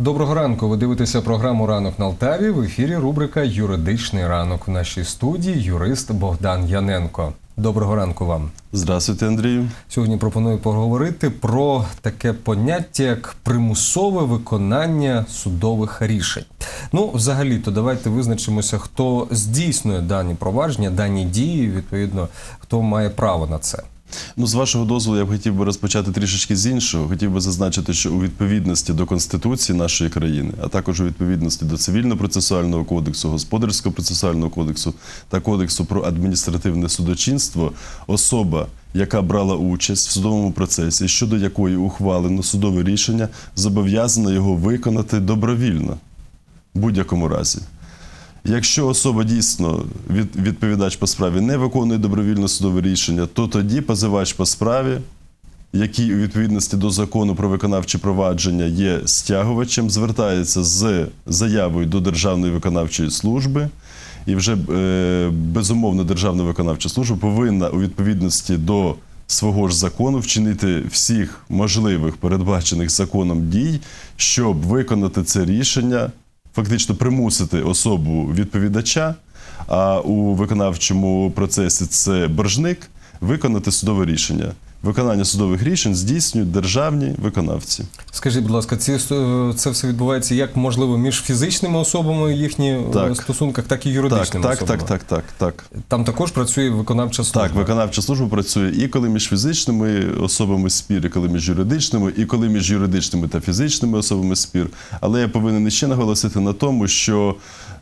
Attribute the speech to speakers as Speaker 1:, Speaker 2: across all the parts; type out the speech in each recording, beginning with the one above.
Speaker 1: Доброго ранку. Ви дивитеся програму Ранок на Алтаві. В ефірі рубрика Юридичний ранок. В нашій студії юрист Богдан Яненко. Доброго ранку вам.
Speaker 2: Здравствуйте, Андрію.
Speaker 1: Сьогодні пропоную поговорити про таке поняття як примусове виконання судових рішень. Ну, взагалі-то давайте визначимося, хто здійснює дані провадження, дані дії, відповідно, хто має право на це.
Speaker 2: Ну, з вашого дозволу, я б хотів би розпочати трішечки з іншого. Хотів би зазначити, що у відповідності до Конституції нашої країни, а також у відповідності до цивільно-процесуального кодексу, господарського процесуального кодексу та кодексу про адміністративне судочинство, особа, яка брала участь в судовому процесі, щодо якої ухвалено судове рішення, зобов'язана його виконати добровільно в будь-якому разі. Якщо особа дійсно від, відповідач по справі не виконує добровільно судове рішення, то тоді позивач по справі, який у відповідності до закону про виконавче провадження є стягувачем, звертається з заявою до Державної виконавчої служби. І вже е, безумовно Державна виконавча служба повинна у відповідності до свого ж закону вчинити всіх можливих передбачених законом дій, щоб виконати це рішення фактично примусити особу відповідача, а у виконавчому процесі це боржник, виконати судове рішення. Виконання судових рішень здійснюють державні виконавці.
Speaker 1: Скажіть, будь ласка, ці, це все відбувається як можливо між фізичними особами їхніх е,
Speaker 2: Так.
Speaker 1: стосунках, так і юридичними
Speaker 2: так,
Speaker 1: особами?
Speaker 2: так, так, так, так.
Speaker 1: Там також працює виконавча служба.
Speaker 2: Так, виконавча служба працює і коли між фізичними особами спір, і коли між юридичними, і коли між юридичними та фізичними особами спір. Але я повинен ще наголосити на тому, що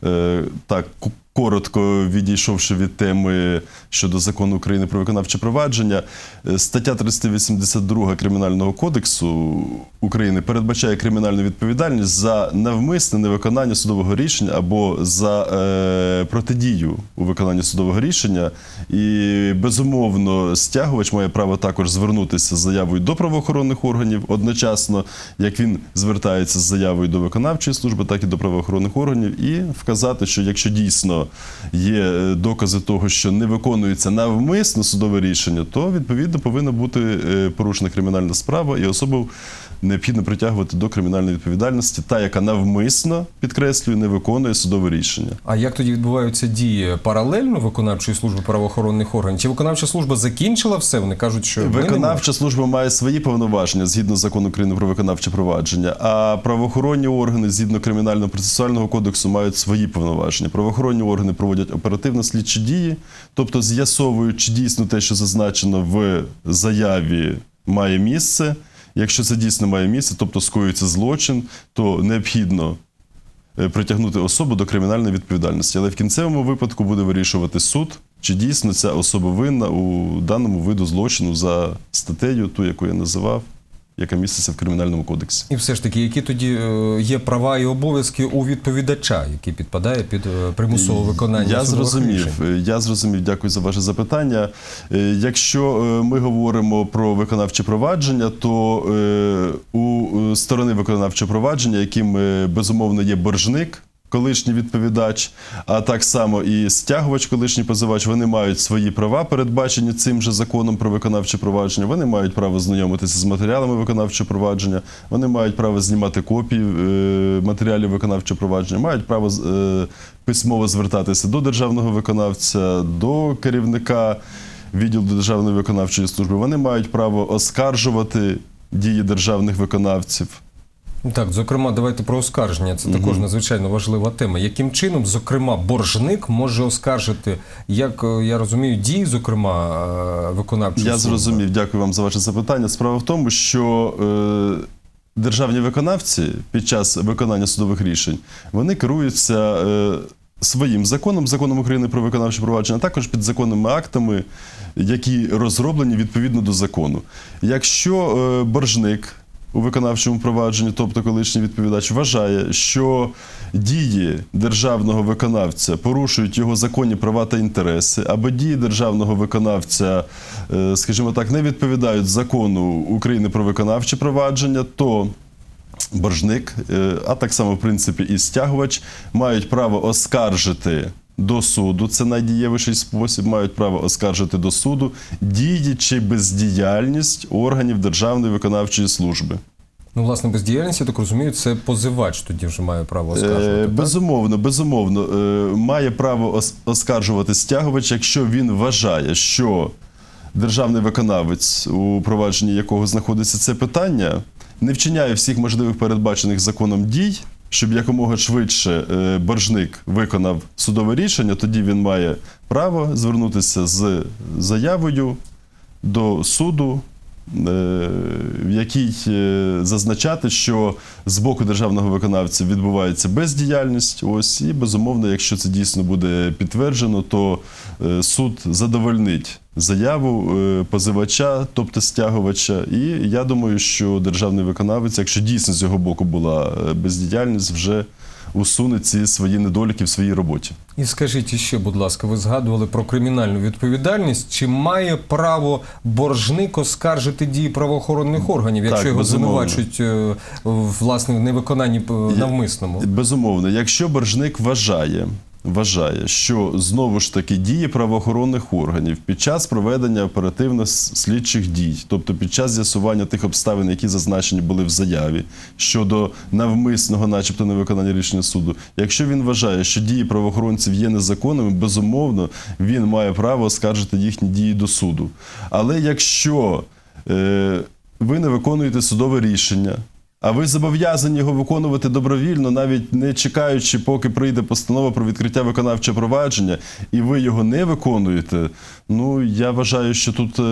Speaker 2: е, так. Коротко відійшовши від теми щодо закону України про виконавче провадження, е, стаття 382 Кримінального кодексу України передбачає кримінальну відповідальність за навмисне невиконання судового рішення або за е, протидію у виконанні судового рішення. І безумовно, стягувач має право також звернутися з заявою до правоохоронних органів одночасно, як він звертається з заявою до виконавчої служби, так і до правоохоронних органів, і вказати, що якщо дійсно є е, докази того, що не виконується навмисно судове рішення, то відповідно повинна бути е, порушена кримінальна справа, і особу необхідно притягувати до кримінальної відповідальності, та яка навмисно підкреслює, не виконує судове рішення.
Speaker 1: А як тоді відбуваються дії паралельно виконавчої служби правоохоронних органів? Чи виконавча служба закінчила все? Вони кажуть, що.
Speaker 2: Виконавча служба має свої повноваження згідно закону України про виконавче провадження, а правоохоронні органи згідно кримінального процесуального кодексу мають свої повноваження. Правоохоронні органи проводять оперативно-слідчі дії, тобто з'ясовують, чи дійсно те, що зазначено в заяві, має місце. Якщо це дійсно має місце, тобто скоюється злочин, то необхідно е, притягнути особу до кримінальної відповідальності. Але в кінцевому випадку буде вирішувати суд, чи дійсно ця особа винна у даному виду злочину за статтею, ту, яку я називав, яка міститься в кримінальному кодексі.
Speaker 1: І все ж таки, які тоді е, є права і обов'язки у відповідача, який підпадає під е, примусове виконання
Speaker 2: Я зрозумів.
Speaker 1: рішень?
Speaker 2: е, Я зрозумів. Дякую за ваше запитання. Якщо ми говоримо про виконавче провадження, то у сторони виконавчого провадження, яким безумовно є боржник. Колишній відповідач, а так само і стягувач, колишній позивач, вони мають свої права, передбачені цим же законом про виконавче провадження. Вони мають право знайомитися з матеріалами виконавчого провадження, вони мають право знімати копії е, матеріалів виконавчого провадження, мають право е, письмово звертатися до державного виконавця, до керівника відділу Державної виконавчої служби. Вони мають право оскаржувати дії державних виконавців.
Speaker 1: Так, зокрема, давайте про оскарження. Це також надзвичайно важлива тема. Яким чином, зокрема, боржник може оскаржити, як е, я розумію, дії, зокрема, е, виконавчої
Speaker 2: Я
Speaker 1: служби?
Speaker 2: зрозумів, дякую вам за ваше запитання. Справа в тому, що е, державні виконавці під час виконання судових рішень вони керуються е, своїм законом, законом України про виконавче провадження, а також підзаконними актами, які розроблені відповідно до закону. Якщо е, боржник у виконавчому провадженні, тобто колишній відповідач, вважає, що дії державного виконавця порушують його законні права та інтереси, або дії державного виконавця, е, скажімо так, не відповідають закону України про виконавче провадження, то боржник, е, а так само, в принципі, і стягувач мають право оскаржити до суду. Це найдієвіший спосіб, мають право оскаржити до суду дії чи бездіяльність органів Державної виконавчої служби.
Speaker 1: Ну, власне, бездіяльність, я так розумію, це позивач тоді вже має право
Speaker 2: Е,
Speaker 1: оскаржувати. так?
Speaker 2: Безумовно, безумовно, е, має право оскаржувати стягувач, якщо він вважає, що державний виконавець, у провадженні якого знаходиться це питання, не вчиняє всіх можливих передбачених законом дій, щоб якомога швидше е, боржник виконав судове рішення, тоді він має право звернутися з заявою до суду, в якій е, зазначати, що з боку державного виконавця відбувається бездіяльність. Ось і безумовно, якщо це дійсно буде підтверджено, то е, суд задовольнить заяву е, позивача, тобто стягувача. І я думаю, що державний виконавець, якщо дійсно з його боку була е, бездіяльність, вже усуне ці свої недоліки в своїй роботі.
Speaker 1: І скажіть ще, будь ласка, ви згадували про кримінальну відповідальність. Чи має право боржник оскаржити дії правоохоронних органів, якщо
Speaker 2: Так,
Speaker 1: його звинувачують е, власне в невиконанні е, навмисному?
Speaker 2: Безумовно, якщо боржник вважає, вважає, що знову ж таки дії правоохоронних органів під час проведення оперативно-слідчих дій, тобто під час з'ясування тих обставин, які зазначені були в заяві щодо навмисного, начебто, невиконання рішення суду, якщо він вважає, що дії правоохоронців є незаконними, безумовно, він має право оскаржити їхні дії до суду. Але якщо е, ви не виконуєте судове рішення, а ви зобов'язані його виконувати добровільно, навіть не чекаючи, поки прийде постанова про відкриття виконавчого провадження, і ви його не виконуєте. Ну я вважаю, що тут е,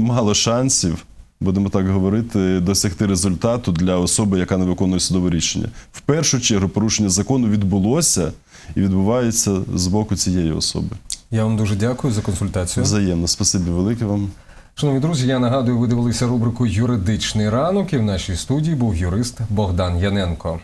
Speaker 2: мало шансів. Будемо так говорити, досягти результату для особи, яка не виконує судове рішення. В першу чергу порушення закону відбулося і відбувається з боку цієї особи.
Speaker 1: Я вам дуже дякую за консультацію.
Speaker 2: Взаємно, спасибі велике вам.
Speaker 1: Шановні друзі, я нагадую, ви дивилися рубрику Юридичний ранок і в нашій студії був юрист Богдан Яненко.